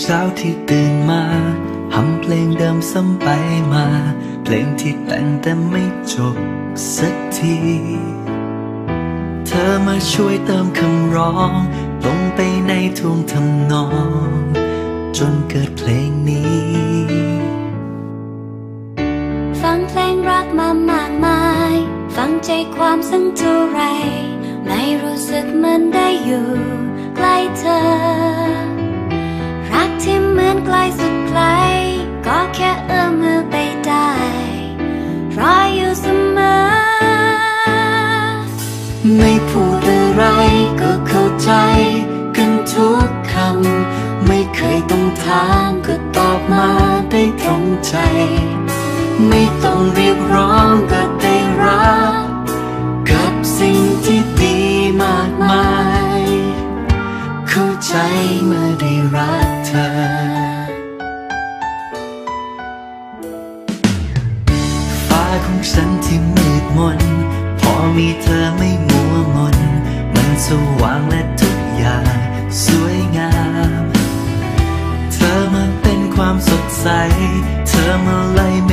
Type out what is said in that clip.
เช้าที่ตื่นมาทำเพลงเดิมซ้ำไปมา เพลงที่แต่งแต่ไม่จบสักที เธอมาช่วยเติมคำร้อง ลงไปในท่วงทำนอง จนเกิดเพลงนี้ ฟังเพลงรักมามากมาย ฟังใจความสังเท่าไร ไม่รู้สึกเหมือนได้อยู่ ใกล้เธอ ไกลสุดไกล ก็แค่เอื้อมมือไปได้ รออยู่เสมอ ไม่พูดอะไรก็เข้าใจ กันทุกคำ ไม่เคยต้องถามก็ตอบมาได้ตรงใจ ไม่ต้องเรียกร้องก็ได้รับกับสิ่งที่ดีมากมาย เข้าใจเมื่อได้รัก ของฉันที่มืดมน พอมีเธอไม่มัวมน มันสว่างและทุกอย่าง สวยงาม เธอมาเป็นความสดใส เธอมาไล่เม